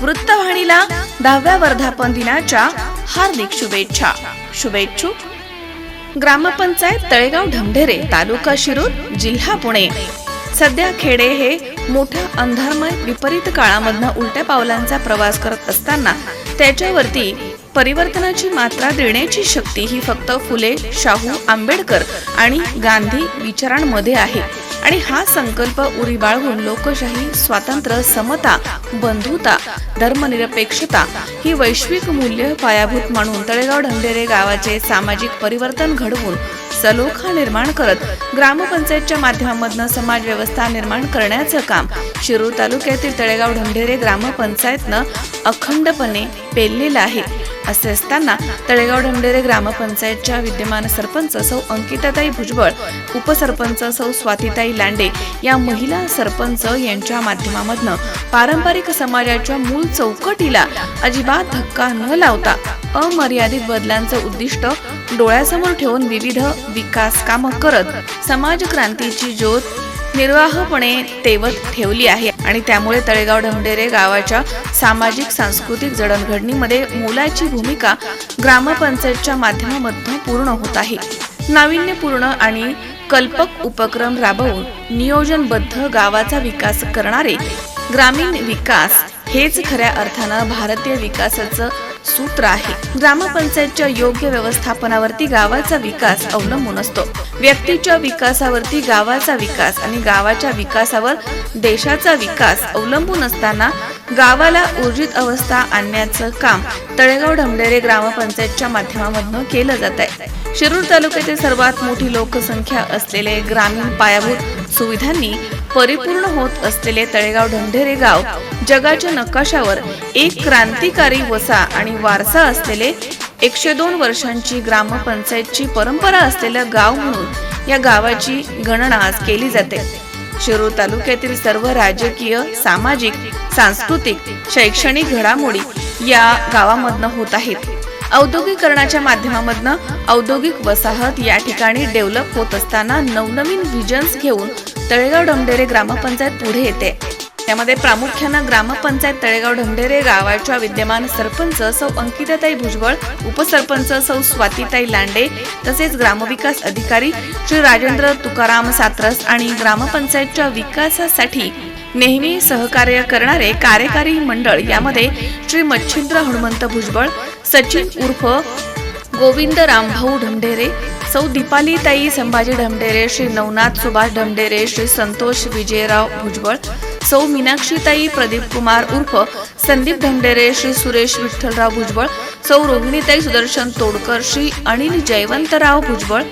वृत्तवाहिनीला दहाव्या वर्धापन दिनाच्या हार्दिक शुभेच्छा. शुभेच्छुक ग्रामपंचायत तळेगाव ढमढेरे तालुका शिरूर जिल्हा पुणे. सध्या खेडे हे मोठ्या अंधारमय विपरीत काळामधनं उलट्या पावलांचा प्रवास करत असताना त्याच्यावरती परिवर्तनाची मात्रा देण्याची शक्ती ही फक्त फुले शाहू आंबेडकर आणि गांधी विचारांमध्ये आहे. आणि हा संकल्प उरी बाळगून लोकशाही स्वातंत्र्य समता बंधुता धर्मनिरपेक्षता ही वैश्विक मूल्य पायाभूत मानून तळेगाव ढंढेरे गावाचे सामाजिक परिवर्तन घडवून सलोखा निर्माण करत ग्रामपंचायतच्या माध्यमामधनं समाज व्यवस्था निर्माण करण्याचं काम शिरूर तालुक्यातील तळेगाव ढंढेरे ग्रामपंचायतनं अखंडपणे पेललेलं आहे. असे असताना तळेगाव ढमढेरे ग्रामपंचायतच्या विद्यमान सरपंच सौ अंकिताताई भुजबळ उपसरपंच सौ स्वातीताई लांडे या महिला सरपंच यांच्या माध्यमामधनं पारंपरिक समाजाच्या मूळ चौकटीला अजिबात धक्का न लावता अमर्यादित बदलांचं उद्दिष्ट डोळ्यासमोर ठेवून विविध विकास कामं करत समाज क्रांतीची ज्योत निर्वाहपणे तेवत ठेवली आहे. आणि त्यामुळे तळेगाव ढमढेरे गावाच्या सामाजिक सांस्कृतिक जडणघडणीमध्ये मोलाची भूमिका ग्रामपंचायतच्या माध्यमामधून पूर्ण होत आहे. नाविन्यपूर्ण आणि कल्पक उपक्रम राबवून नियोजनबद्ध गावाचा विकास करणारे ग्रामीण विकास हेच खऱ्या अर्थानं भारतीय विकासाचं सूत्र आहे. ग्रामपंचायतच्या योग्य व्यवस्थापनावरती गावाचा विकास अवलंबून असतो. व्यक्तीच्या विकासावरती गावाचा विकास आणि गावाच्या विकासावर देशाचा विकास अवलंबून असताना गावाला ऊर्जित अवस्था आणण्याचं काम तळेगाव ढमढेरे ग्रामपंचायतच्या माध्यमामधनं केलं जात आहे. शिरूर तालुक्यातील सर्वात मोठी लोकसंख्या असलेले ग्रामीण पायाभूत सुविधांनी परिपूर्ण होत असलेले तळेगाव ढंढेरे गाव जगाच्या नकाशावर एक क्रांतिकारी वसा आणि वारसा असलेले एकशे दोन वर्षांची ग्रामपंचायतची परंपरा असलेलं गाव म्हणून या गावाची गणना आज केली जाते. शिरूर तालुक्यातील सर्व राजकीय सामाजिक सांस्कृतिक शैक्षणिक घडामोडी या गावामधनं होत आहेत. औद्योगिकरणाच्या माध्यमामधनं औद्योगिक वसाहत या ठिकाणी डेव्हलप होत असताना नवनवीन व्हिजन्स घेऊन तळेगाव डमडेरे ग्रामपंचायत पुढे येते. त्यामध्ये प्रामुख्यानं ग्रामपंचायत तळेगाव ढमढेरे गावाच्या विद्यमान सरपंच सौ अंकिताताई भुजबळ उपसरपंच सौ स्वातीताई लांडे तसेच ग्रामविकास अधिकारी श्री राजेंद्र तुकाराम सात्रस आणि ग्रामपंचायतच्या विकासासाठी नेहमी सहकार्य करणारे कार्यकारी मंडळ यामध्ये श्री मच्छिंद्र हनुमंत भुजबळ सचिन उर्फ गोविंद रामभाऊ ढमढेरे सौ दीपालीताई संभाजी ढमढेरे श्री नवनाथ सुभाष ढमढेरे श्री संतोष विजयराव भुजबळ सौ मीनाक्षीताई प्रदीप कुमार उर्फ संदीप ढमढेरे श्री सुरेश विठ्ठलराव भुजबळ सौ रोहिणीताई सुदर्शन तोडकर श्री अनिल जयवंतराव भुजबळ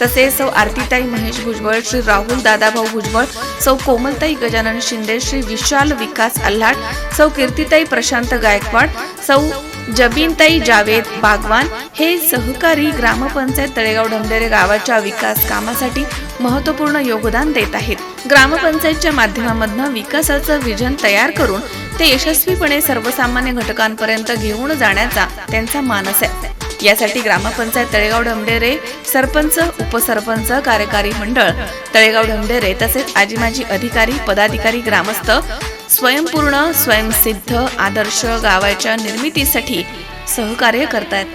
तसेच सौ आरतीताई महेश भुजबळ श्री राहुल दादाभाऊ भुजबळ सौ कोमलताई गजानन शिंदे श्री विशाल विकास आल्हाट सौ कीर्तिताई प्रशांत गायकवाड सौ जबीनताई जावेद बागवान हे सहकारी ग्रामपंचायत तळेगाव ढंडेरे गावाच्या विकास कामासाठी महत्त्वपूर्ण योगदान देत आहेत. ग्रामपंचायतच्या माध्यमामधनं विकासाचं विजन तयार करून ते यशस्वीपणे सर्वसामान्य घटकांपर्यंत घेऊन जाण्याचा त्यांचा मानस आहे. यासाठी ग्रामपंचायत तळेगाव ढमढेरे सरपंच उपसरपंच कार्यकारी मंडळ तळेगाव ढमढेरे तसेच आजीमाजी अधिकारी पदाधिकारी ग्रामस्थ स्वयंपूर्ण स्वयंसिद्ध आदर्श गावाच्या निर्मितीसाठी सहकार्य करतायत.